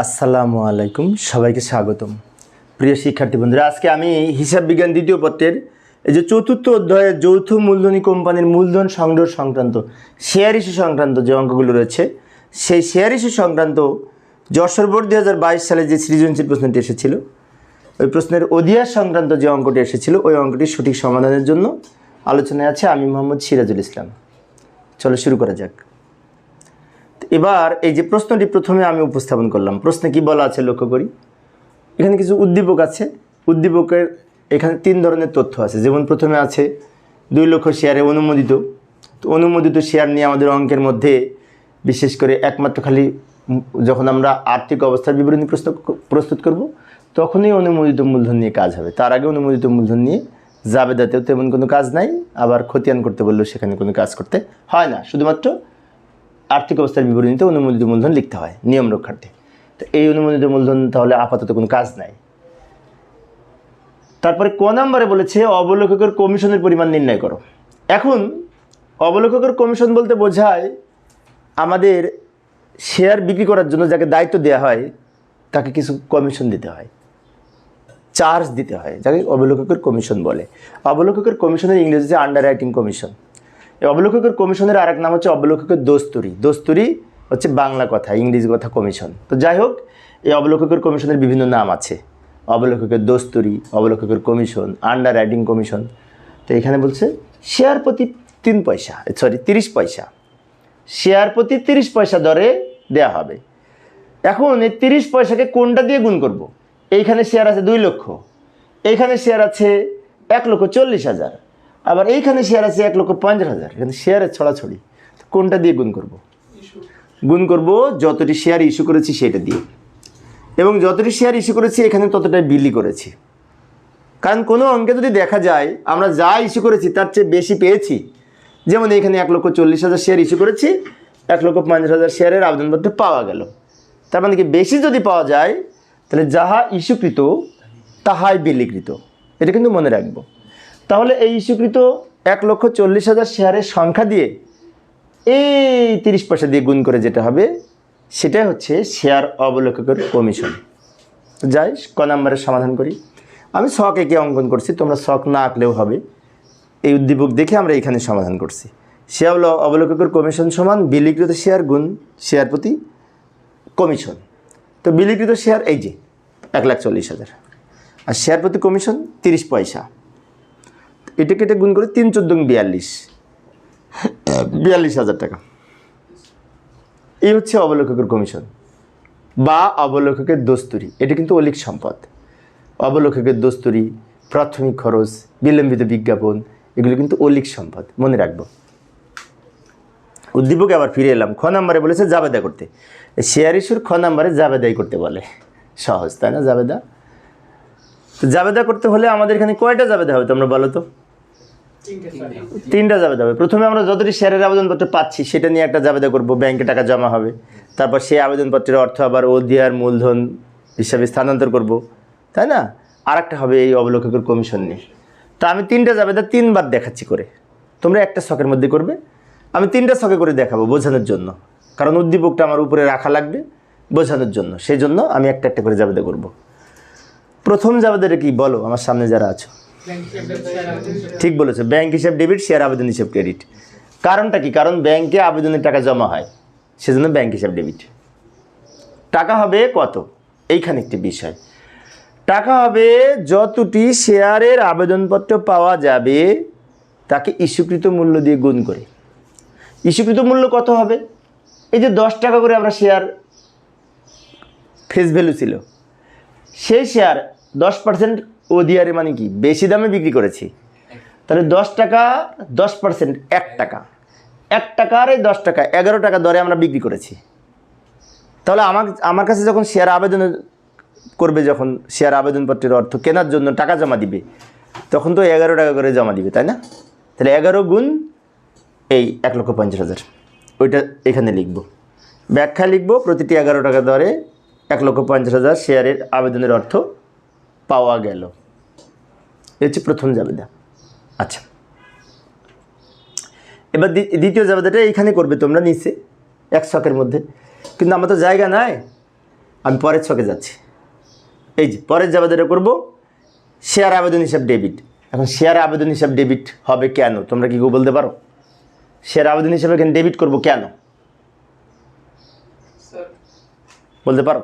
আসসালামু আলাইকুম, সবাইকে স্বাগতম। প্রিয় শিক্ষার্থী বন্ধুরা, আজকে আমি হিসাব বিজ্ঞান দ্বিতীয় পত্রের এই যে চতুর্থ অধ্যায়ের যৌথ মূলধনী কোম্পানির মূলধন সংগ্রহ সংক্রান্ত শেয়ার ইস্যু সংক্রান্ত যে অঙ্কগুলো রয়েছে, সেই শেয়ার ইস্যু সংক্রান্ত যশোর বোর্ড দুই হাজার বাইশ সালে যে সৃজনশীল প্রশ্নটি এসেছিল, ওই প্রশ্নের অধিয়াস সংক্রান্ত যে অঙ্কটি এসেছিল, ওই অঙ্কটির সঠিক সমাধানের জন্য আলোচনায় আছে আমি মোহাম্মদ সিরাজুল ইসলাম। চলো শুরু করা যাক। এবার এই যে প্রশ্নটি প্রথমে আমি উপস্থাপন করলাম, প্রশ্নে কি বলা আছে লক্ষ্য করি? এখানে কিছু উদ্দীপক আছে, উদ্দীপকের এখানে তিন ধরনের তথ্য আছে। যেমন প্রথমে আছে, দুই লক্ষ শেয়ারে অনুমোদিত। তো অনুমোদিত শেয়ার নিয়ে আমাদের অঙ্কের মধ্যে বিশেষ করে একমাত্র খালি যখন আমরা আর্থিক অবস্থার বিবরণী প্রস্তুত প্রস্তুত করব, তখনই অনুমোদিত মূলধন নিয়ে কাজ হবে। তার আগে অনুমোদিত মূলধন নিয়ে জাবেদাতেও তেমন কোনো কাজ নাই, আবার খতিয়ান করতে বললেও সেখানে কোনো কাজ করতে হয় না। শুধুমাত্র আর্থিক অবস্থার বিবরণীতে অনুমোদিত মূলধন লিখতে হয়, নিয়ম রক্ষার্থে। তো এই অনুমোদিত মূলধন তাহলে আপাতত কোনো কাজ নাই। তারপরে ক নাম্বারে বলেছে অবলোককের কমিশনের পরিমাণ নির্ণয় করো। এখন অবলোককের কমিশন বলতে বোঝায়, আমাদের শেয়ার বিক্রি করার জন্য যাকে দায়িত্ব দেওয়া হয়, তাকে কিছু কমিশন দিতে হয়। চার্জ দিতে হয়, যাকে অবলোককের কমিশন বলে। অবলোককের কমিশনের ইংরেজিতে আন্ডার রাইটিং কমিশন। এই অবলোককের কমিশনের আরেক নাম হচ্ছে অবলোককের দোস্তুরি। দোস্তুরি হচ্ছে বাংলা কথা, ইংরেজি কথা কমিশন। তো যাই হোক, এই অবলোককের কমিশনের বিভিন্ন নাম আছে। অবলোককের দোস্তুরি, অবলোককের কমিশন আন্ডার রাইটিং কমিশন। তো এখানে বলছে, শেয়ার প্রতি তিন পয়সা সরি তিরিশ পয়সা। শেয়ার প্রতি তিরিশ পয়সা দরে দেয়া হবে। এখন এই তিরিশ পয়সাকে কোনটা দিয়ে গুণ করব। এইখানে শেয়ার আছে দুই লক্ষ। এইখানে শেয়ার আছে এক লক্ষ চল্লিশ হাজার। আবার এইখানে শেয়ার আছে এক লক্ষ পঞ্চাশ হাজার। এখানে শেয়ারের ছড়াছড়ি। কোনটা দিয়ে গুণ করব। গুণ করব যতটি শেয়ার ইস্যু করেছি সেটা দিয়ে। এবং যতটি শেয়ার ইস্যু করেছি, এখানে ততটাই বিলি করেছি। কারণ কোনো অঙ্কে যদি দেখা যায়, আমরা যা ইস্যু করেছি তার চেয়ে বেশি পেয়েছি। যেমন এখানে এক লক্ষ চল্লিশ হাজার শেয়ার ইস্যু করেছি, এক লক্ষ পঞ্চাশ হাজার শেয়ারের আবেদনপত্র পাওয়া গেল। তার মানে কি বেশি যদি পাওয়া যায়, তাহলে যাহা ইস্যুকৃত তাহাই বিলিকৃত। এটা কিন্তু মনে রাখব। তাহলে এই ইস্যুকৃত এক লক্ষ চল্লিশ হাজার শেয়ারের সংখ্যা দিয়ে এই তিরিশ পয়সা দিয়ে গুণ করে যেটা হবে, সেটাই হচ্ছে শেয়ার অবলোককের কমিশন। যাই, ক নাম্বারের সমাধান করি। আমি শখ একে অঙ্কন করছি, তোমরা শখ না আঁকলেও হবে। এই উদ্দীপক দেখে আমরা এখানে সমাধান করছি। শেয়ার অবলোককের কমিশন সমান বিলিকৃত শেয়ার গুণ শেয়ার প্রতি কমিশন। তো বিলিকৃত শেয়ার এই যে, এক লাখ চল্লিশ হাজার। আর শেয়ার প্রতি কমিশন তিরিশ পয়সা। এটা কেটে গুণ করে তিন চোদ্দ বিয়াল্লিশ। বিয়াল্লিশ হাজার টাকা। এই হচ্ছে অবলোককের কমিশন বা অবলোককের দস্তুরি। এটা কিন্তু অলিক সম্পদ। অবলোককের দস্তুরি, প্রাথমিক খরচ, বিলম্বিত বিজ্ঞাপন, এগুলো কিন্তু অলিক সম্পদ। মনে রাখব। উদ্দীপকে আবার ফিরে এলাম। খ নাম্বারে বলেছে জাবেদা করতে। শেয়ার ইস্যুর খ নাম্বারে জাবেদাই করতে বলে। সহজ, তাই না জাবেদা? তো জাবেদা করতে হলে আমাদের এখানে কয়টা জাবেদা হবে তোমরা বলো তো? তিনটা জাবেদা হবে প্রথমে আমরা যতটি শেয়ারের আবেদনপত্র পাচ্ছি সেটা নিয়ে একটা জাবেদা করব ব্যাংকে টাকা জমা হবে। তারপর সেই আবেদনপত্রের অর্থ আবার ওদিয়ার মূলধন হিসাবে স্থানান্তর করব তাই না? আর একটা হবে এই অবলোককের কমিশন নিয়ে। তা আমি তিনটা জাবেদা তিনবার দেখাচ্ছি করে। তোমরা একটা শখের মধ্যে করবে। আমি তিনটা শখে করে দেখাবো বোঝানোর জন্য। কারণ উদ্দীপকটা আমার উপরে রাখা লাগবে বোঝানোর জন্য। সেই জন্য আমি একটা একটা করে জাবেদা করব। প্রথম জাবেদাটা কি বলো? আমার সামনে যারা আছো। ঠিক বলেছ ব্যাংক হিসাব ডেবিট শেয়ার আবেদন হিসাব ক্রেডিট কারণটা কি? কারণ ব্যাংকে আবেদনের টাকা জমা হয়, সেজন্য ব্যাংক হিসাব ডেবিট টাকা হবে কত? এইখানে একটি বিষয়। টাকা হবে যতটি শেয়ারের আবেদনপত্র পাওয়া যাবে, তাকে ইস্যুকৃত মূল্য দিয়ে গুণ করে। ইস্যুকৃত মূল্য কত হবে? এই যে দশ টাকা করে আমরা শেয়ার ফেস ভ্যালু ছিল, সেই শেয়ার দশ পার্সেন্ট ওডিআরে মানে কি? বেশি দামে বিক্রি করেছি। তাহলে দশ টাকা, দশ পার্সেন্ট, এক টাকা। এক টাকার এই দশ টাকা, এগারো টাকা দরে আমরা বিক্রি করেছি। তাহলে আমার আমার কাছে যখন শেয়ার আবেদন করবে, যখন শেয়ার আবেদনপত্রের অর্থ কেনার জন্য টাকা জমা দিবে, তখন তো এগারো টাকা করে জমা দিবে, তাই না? তাহলে এগারো গুণ এই এক লক্ষ পঞ্চাশ হাজার। ওইটা এখানে লিখব। ব্যাখ্যা লিখব, প্রতিটি এগারো টাকা দরে এক লক্ষ পঞ্চাশ হাজার শেয়ারের আবেদনের অর্থ পাওয়া গেল। এ হচ্ছে প্রথম জাবেদা। আচ্ছা। এবার দ্বি- দ্বিতীয় জাবেদাটা এইখানে করবে তোমরা নিচে এক শখের মধ্যে। কিন্তু আমার তো জায়গা নাই আমি পরের ছকে যাচ্ছি। এই যে পরের জাবেদাটা করব শেয়ার আবেদন হিসাব ডেবিট। এখন শেয়ার আবেদন হিসাব ডেবিট হবে কেন? তোমরা কি কেউ বলতে পারো? শেয়ার আবেদন হিসাবে এখানে ডেবিট করব কেন? বলতে পারো?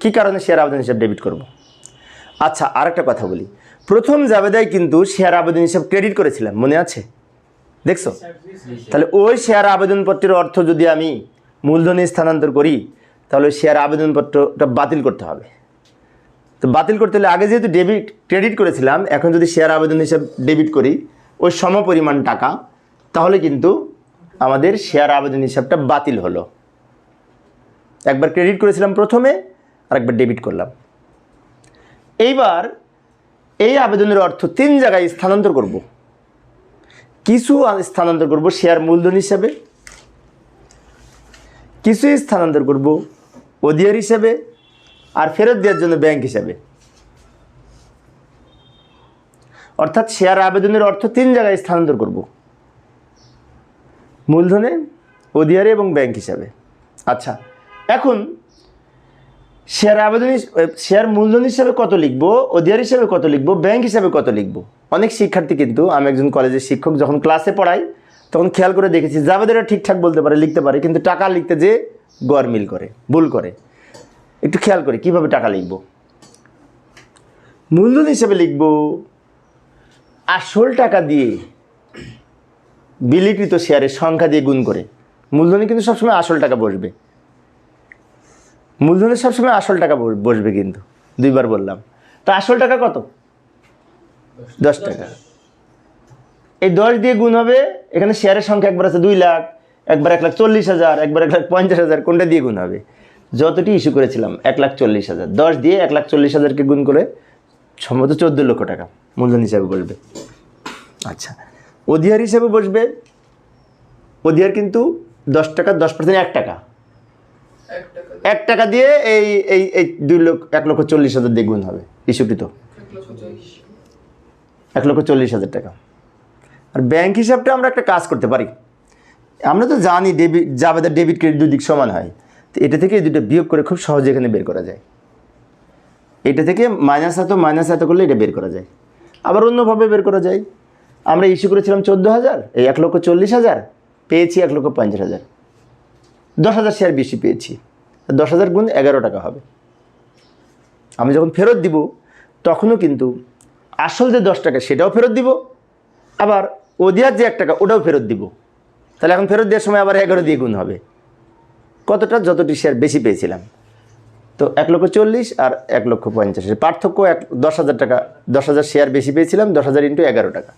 কি কারণে শেয়ার আবেদন হিসাব ডেবিট করব? আচ্ছা আরেকটা কথা বলি। প্রথম জাবেদায় কিন্তু শেয়ার আবেদন হিসাব ক্রেডিট করেছিলাম, মনে আছে? দেখছ? তাহলে ওই শেয়ার আবেদনপত্রের অর্থ যদি আমি মূলধনে স্থানান্তর করি, তাহলে শেয়ার আবেদনপত্রটা বাতিল করতে হবে। তো বাতিল করতে হলে আগে যেহেতু ডেবিট, ক্রেডিট করেছিলাম, এখন যদি শেয়ার আবেদন হিসাব ডেবিট করি, ওই সম পরিমাণ টাকা, তাহলে কিন্তু আমাদের শেয়ার আবেদন হিসাবটা বাতিল হলো। একবার ক্রেডিট করেছিলাম প্রথমে আর একবার ডেবিট করলাম। এইবার এই আবেদনের অর্থ তিন জায়গায় স্থানান্তর করব। কিছু স্থানান্তর করব শেয়ার মূলধন হিসাবে, কিছু স্থানান্তর করব ওদিয়ার হিসাবে আর ফেরত দেওয়ার জন্য ব্যাংক হিসাবে। অর্থাৎ শেয়ার আবেদনের অর্থ তিন জায়গায় স্থানান্তর করব। মূলধনে, ওদিয়ারে এবং ব্যাংক হিসাবে। আচ্ছা এখন শেয়ার আবেদন শেয়ার মূলধন হিসাবে কত লিখব? অধিয়ার হিসাবে কত লিখব? ব্যাংক হিসাবে কত লিখব? অনেক শিক্ষার্থী কিন্তু, আমি একজন কলেজের শিক্ষক, যখন ক্লাসে পড়াই, তখন খেয়াল করে দেখেছি জাবেদেরা ঠিকঠাক বলতে পারে, লিখতে পারে, কিন্তু টাকা লিখতে যে গরমিল করে, ভুল করে। একটু খেয়াল করে, কীভাবে টাকা লিখব? মূলধন হিসাবে লিখব, আসল টাকা দিয়ে বিলিকৃত শেয়ারের সংখ্যা দিয়ে গুণ করে। মূলধনে কিন্তু সবসময় আসল টাকা বসবে। মূলধনের সবসময় আসল টাকা বসবে কিন্তু, দুইবার বললাম। তা আসল টাকা কত? দশ টাকা। এই দশ দিয়ে গুণ হবে, এখানে শেয়ারের সংখ্যা একবার আছে দুই লাখ, একবার এক লাখ চল্লিশ হাজার, একবার এক লাখ পঞ্চাশ হাজার, কোনটা দিয়ে গুণ হবে? যতটি ইস্যু করেছিলাম, এক লাখ চল্লিশ হাজার। দশ দিয়ে এক লাখ চল্লিশ হাজারকে গুণ করে সম্ভবত চোদ্দ লক্ষ টাকা মূলধন হিসাবে বসবে। আচ্ছা অধিয়ার হিসাবে বসবে। অধিয়ার কিন্তু দশ টাকা, দশ পার্সেন্ট এক টাকা। এক টাকা দিয়ে। এই এই এই দুই লক্ষ এক লক্ষ চল্লিশ হাজার দিয়ে গুণ হবে ইস্যুকৃত। এক লক্ষ চল্লিশ। হাজার টাকা। আর ব্যাংক হিসাবটা আমরা একটা কাজ করতে পারি। আমরা তো জানি ডেবিট জাবেদার ডেবিট ক্রেডিট দুই দিক সমান হয়। তো এটা থেকে এই দুটো বিয়োগ করে খুব সহজে এখানে বের করা যায়। এটা থেকে মাইনাস এত মাইনাস এত করলে এটা বের করা যায়। আবার অন্যভাবে বের করা যায়। আমরা ইস্যু করেছিলাম চোদ্দ হাজার এই এক লক্ষ চল্লিশ হাজার পেয়েছি এক লক্ষ পঞ্চাশ হাজার। দশ হাজার শেয়ার বেশি পেয়েছি। দশ হাজার গুণ এগারো টাকা হবে। আমি যখন ফেরত দিব, তখনও কিন্তু আসল যে দশ টাকা, সেটাও ফেরত দিব। আবার ওদিয়ার যে এক টাকা, ওটাও ফেরত দিব। তাহলে এখন ফেরত দেওয়ার সময় আবার এগারো দিয়ে গুণ হবে। কতটা? যতটি শেয়ার বেশি পেয়েছিলাম। তো এক লক্ষ চল্লিশ আর এক লক্ষ পঞ্চাশের পার্থক্য এক, দশ হাজার টাকা, দশ হাজার শেয়ার বেশি পেয়েছিলাম, দশ হাজার ইন্টু এগারো টাকা।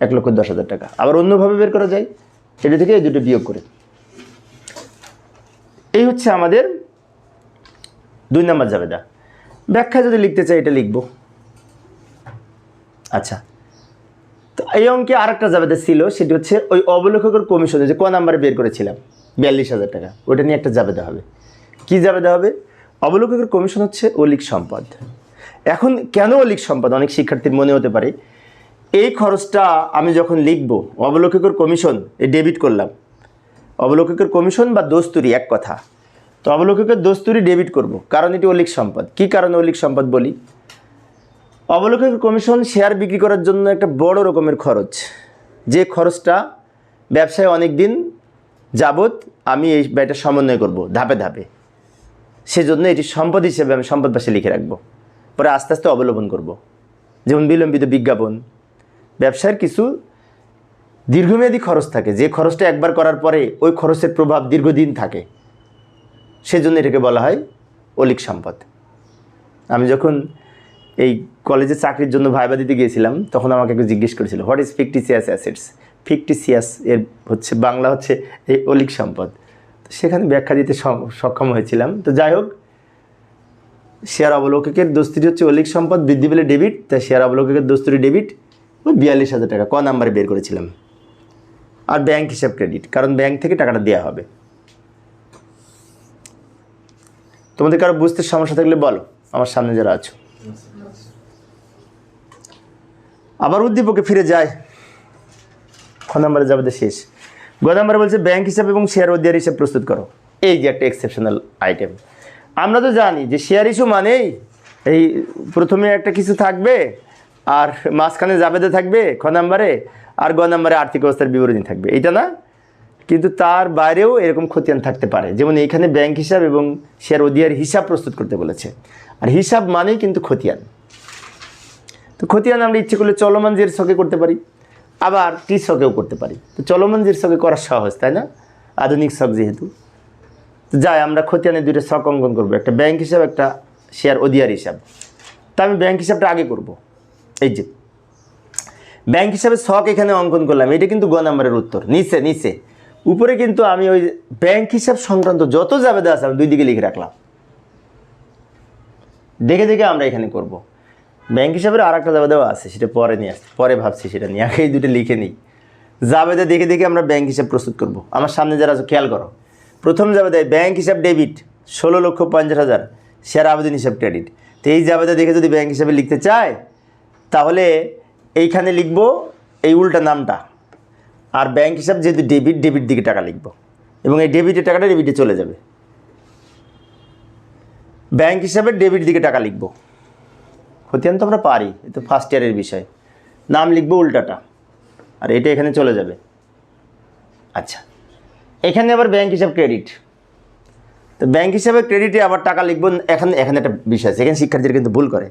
এক লক্ষ দশ হাজার টাকা। আবার অন্যভাবে বের করা যায়। এটা থেকে এই দুটো বিয়োগ করে। এই হচ্ছে আমাদের দুই নম্বর জাবেদা। ব্যাখ্যা যদি লিখতে চাই, এটা লিখব। আচ্ছা। তো এই অঙ্কে আরেকটা জাবেদা ছিল, সেটি হচ্ছে ওই অবলেখকের কমিশনে যে ক নাম্বারে বের করেছিলাম, বিয়াল্লিশ হাজার টাকা ওটা নিয়ে একটা জাবেদা হবে। কি জাবেদা হবে? অবলেখকের কমিশন হচ্ছে অলিক সম্পদ। এখন কেন অলিক সম্পদ? অনেক শিক্ষার্থীর মনে হতে পারে। এই খরচটা আমি যখন লিখব অবলেখকের কমিশন ডেবিট করলাম অবলেখকের কমিশন বা দোস্তুরি এক কথা। তো অবলেখকের দোস্তুরি ডেবিট করব। কারণ এটি অলিক সম্পদ। কি কারণে অলিক সম্পদ বলি? অবলোকন কমিশন শেয়ার বিক্রি করার জন্য একটা বড় রকমের খরচ। যে খরচটা ব্যবসায় অনেক দিন যাবৎ আমি এই ব্যয়টা সমন্বয় করব, ধাপে ধাপে। সেজন্য এটি সম্পদ হিসেবে আমি সম্পদ পাশে লিখে রাখব। পরে আস্তে আস্তে অবলম্বন করব। যেমন বিলম্বিত বিজ্ঞাপন। ব্যবসার কিছু দীর্ঘমেয়াদী খরচ থাকে। যে খরচটা একবার করার পরে ওই খরচের প্রভাব দীর্ঘদিন থাকে। সেজন্য এটাকে বলা হয় অলিক সম্পদ। আমি যখন এই কলেজে চাকরির জন্য ভাইবা দিতে গিয়েছিলাম, তখন আমাকে একটু জিজ্ঞেস করেছিল what is fictitious assets fictitious এর হচ্ছে, বাংলা হচ্ছে এই অলিক সম্পদ। তো সেখানে ব্যাখ্যা দিতে সক্ষম হয়েছিলাম। তো যাই হোক, শেয়ার অবলোককের দোস্তিটি হচ্ছে অলিক সম্পদ বৃদ্ধি পেলে ডেবিট তাই শেয়ার অবলোককের দোস্তিটি ডেবিট ওই বিয়াল্লিশ হাজার টাকা, ক নাম্বারে বের করেছিলাম। আর ব্যাংক হিসাব ক্রেডিট কারণ ব্যাংক থেকে টাকাটা দেওয়া হবে। তোমাদের কারও বুঝতে সমস্যা থাকলে বলো, আমার সামনে যারা আছো। আবার উদ্দীপকে ফিরে যায়। খ নম্বরে যাবে শেষ। গ নম্বরে বলছে ব্যাংক হিসাব এবং শেয়ার অধ্যায়ের হিসাব প্রস্তুত করো। এই যে একটা এক্সেপশনাল আইটেম আমরা তো জানি যে শেয়ার ইস্যু মানেই এই প্রথমে একটা কিছু থাকবে আর মাঝখানে জাবেদে থাকবে, খ নাম্বারে, আর গ নাম্বারে আর্থিক অবস্থার বিবরণী থাকবে। এটা না? কিন্তু তার বাইরেও এরকম খতিয়ান থাকতে পারে। যেমন এইখানে ব্যাংক হিসাব এবং শেয়ার অধিয়ার হিসাব প্রস্তুত করতে বলেছে। আর হিসাব মানেই কিন্তু খতিয়ান। তো খতিয়ান আমরা ইচ্ছে করলে চলমান জের ছকে করতে পারি, আবার টি ছকেও করতে পারি। তো চলমান জের ছকে করা সহজ, তাই না? আধুনিক শখ যেহেতু। তো যাই, আমরা খতিয়ানে দুইটা শখ অঙ্কন করব। একটা ব্যাংক হিসাব, একটা শেয়ার অধিয়ার হিসাব। তা আমি ব্যাংক হিসাবটা আগে করব। এই যে, ব্যাংক হিসাবে শখ এখানে অঙ্কন করলাম, এটা কিন্তু গ নাম্বারের উত্তর, নিচে নিচে। উপরে কিন্তু আমি ওই ব্যাংক হিসাব সংক্রান্ত যত জাবেদা আছে আমি দুই দিকে লিখে রাখলাম। দেখে দেখে আমরা এখানে করব। ব্যাংক হিসাবের আর একটা জাবেদাও আছে, সেটা পরে নিয়ে আসতে পরে ভাবছি সেটা নিয়ে, আগে এই দুটো লিখে নিই। জাবেদা দেখে দেখে আমরা ব্যাংক হিসাব প্রস্তুত করব। আমার সামনে যারা আছে, খেয়াল করো। প্রথম জাবেদায় ব্যাংক হিসাব ডেবিট, ষোলো লক্ষ পঞ্চাশ হাজার, শেয়ার আবেদন হিসাব ক্রেডিট। তো এই জাবেদা দেখে যদি ব্যাংক হিসাবে লিখতে চায় তাহলে এইখানে লিখব এই উল্টা নামটা। আর ব্যাংক হিসাব যেহেতু ডেবিট ডেবিট দিকে টাকা লিখব। এবং এই ডেবিটের টাকাটা ডেবিটে চলে যাবে। ব্যাংক হিসাবে ডেবিট দিকে টাকা লিখব। খতিয়ান তো আমরা পারি, এ তো ফার্স্ট ইয়ারের বিষয়। নাম লিখব উল্টাটা। আর এটা এখানে চলে যাবে। আচ্ছা। এখানে আবার ব্যাংক হিসাব ক্রেডিট তো ব্যাংক হিসাবে ক্রেডিটে আবার টাকা লিখব, এখানে এখানে একটা বিষয় আছে, এখানে শিক্ষার্থীরা কিন্তু ভুল করে।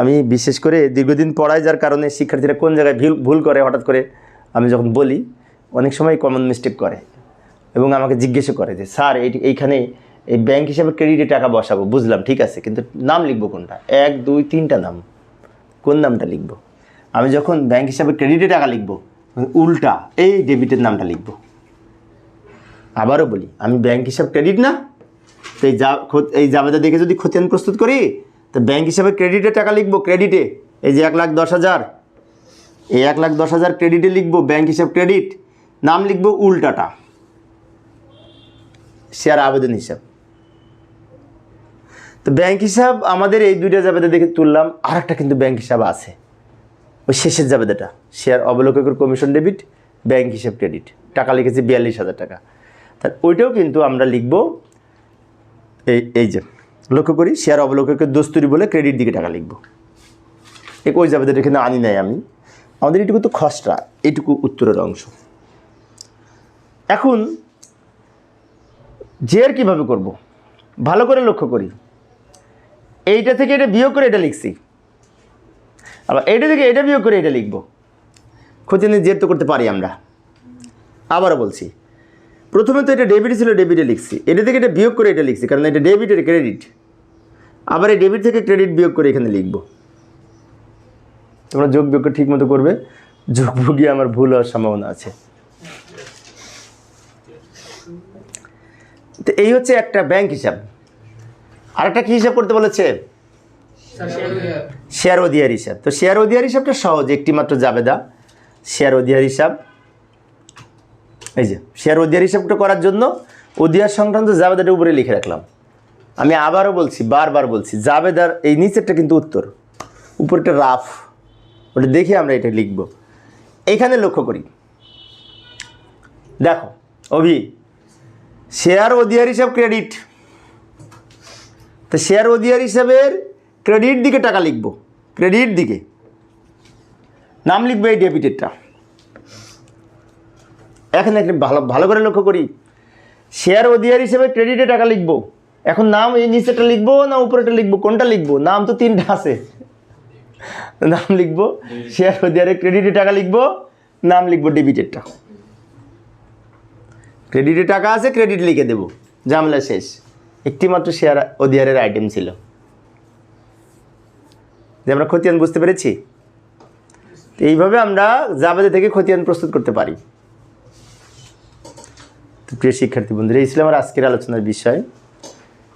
আমি বিশেষ করে দীর্ঘদিন পড়াই যার কারণে শিক্ষার্থীরা কোন জায়গায় ভুল ভুল করে, হঠাৎ করে আমি যখন বলি, অনেক সময় কমন মিস্টেক করে এবং আমাকে জিজ্ঞেসও করে যে, স্যার, এই, এইখানে এই ব্যাংক হিসাবে ক্রেডিটে টাকা বসাবো? বুঝলাম, ঠিক আছে, কিন্তু নাম লিখব কোনটা? এক, দুই, তিনটা নাম। কোন নামটা লিখব? আমি যখন ব্যাংক হিসাবে ক্রেডিটে টাকা লিখব, উল্টা এই ডেবিটের নামটা লিখব। আবারও বলি, আমি ব্যাংক হিসাব ক্রেডিট না, তো এই যা এই জাবেদা দেখে যদি খতিয়ান প্রস্তুত করি তো ব্যাংক হিসাবে ক্রেডিটে টাকা লিখব? ক্রেডিটে এই যে এক লাখ দশ হাজার। এই এক লাখ দশ হাজার ক্রেডিটে লিখব ব্যাংক হিসাব ক্রেডিট নাম লিখব উল্টাটা শেয়ার আবেদন হিসাব। তো ব্যাংক হিসাব আমাদের এই দুইটা জাবেদা দেখে তুললাম আর একটা কিন্তু ব্যাংক হিসাব আছে। ওই শেষের জাবেদাটা শেয়ার অবলোককের কমিশন ডেবিট ব্যাংক হিসাব ক্রেডিট টাকা লিখেছি বিয়াল্লিশ হাজার টাকা। তা ওইটাও কিন্তু আমরা লিখব, এই এই যে লক্ষ্য করি শেয়ার অবলোককের দস্তুরি বলে ক্রেডিট দিকে টাকা লিখব। এক ওই জাবেদাটা কিন্তু আনি নাই আমি? আমাদের এটুকু তো খসড়া, এটুকু উত্তরের অংশ। এখন জের কীভাবে করব? ভালো করে লক্ষ্য করি। এইটা থেকে এটা বিয়োগ করে এটা লিখছি। আবার এইটা থেকে এটা বিয়োগ করে এটা লিখব। লিখব খোঁজে জের তো করতে পারি আমরা। আবারও বলছি, প্রথমে তো এটা ডেবিট ছিল ডেবিটে লিখছি। এটা থেকে এটা বিয়োগ করে এটা লিখছি, কারণ এটা ডেবিট এটা ক্রেডিট আবার এই ডেবিট থেকে ক্রেডিট বিয়োগ করে এখানে লিখব। তোমরা যোগ বিয়োগ ঠিক মতো করবে। যোগ ভুগিয়ে আমার ভুল হওয়ার সম্ভাবনা আছে। তো এই হচ্ছে একটা ব্যাংক হিসাব। আরেকটা কি হিসাব করতে বলেছে? শেয়ার অধিয়ার হিসাব। তো শেয়ার অধিয়ার হিসাবটা সহজ একটি মাত্র জাবেদা। শেয়ার অধিয়ার হিসাব। এই যে, শেয়ার অধিয়ার হিসাবটা করার জন্য অধিয়ার সংক্রান্ত জাবেদাটা উপরে লিখে রাখলাম। আমি আবারও বলছি, বারবার বলছি, জাবেদার এই নিচেরটা কিন্তু উত্তর। উপরটা রাফ। ওটা দেখে আমরা এটা লিখব। এখানে লক্ষ্য করি। দেখো, অভি, শেয়ার অধিয়ার হিসাব ক্রেডিট। তো শেয়ার অধিয়ার হিসাবের ক্রেডিট দিকে টাকা লিখব। ক্রেডিট দিকে। নাম লিখবে এই ডেবিটেরটা। এখানে ভালো ভালো করে লক্ষ্য করি। শেয়ার অধিয়ার হিসেবে ক্রেডিটে টাকা লিখব। এখন নাম এই নিচেটা লিখব না উপরেটা লিখব? কোনটা লিখব? নাম তো তিনটা আছে। নাম লিখব শেয়ার অধিয়ারে ক্রেডিটে টাকা লিখব, নাম লিখব ডেবিটেরটা ক্রেডিটে টাকা আছে ক্রেডিট লিখে দেবো। ঝামেলা শেষ। একটি মাত্র শেয়ার অধিয়ারের আইটেম ছিল। যে আমরা খতিয়ান বুঝতে পেরেছি? এইভাবে আমরা জাবেদা থেকে খতিয়ান প্রস্তুত করতে পারি। প্রিয় শিক্ষার্থী বন্ধুরা, এই ছিল আমার আজকের আলোচনার বিষয়।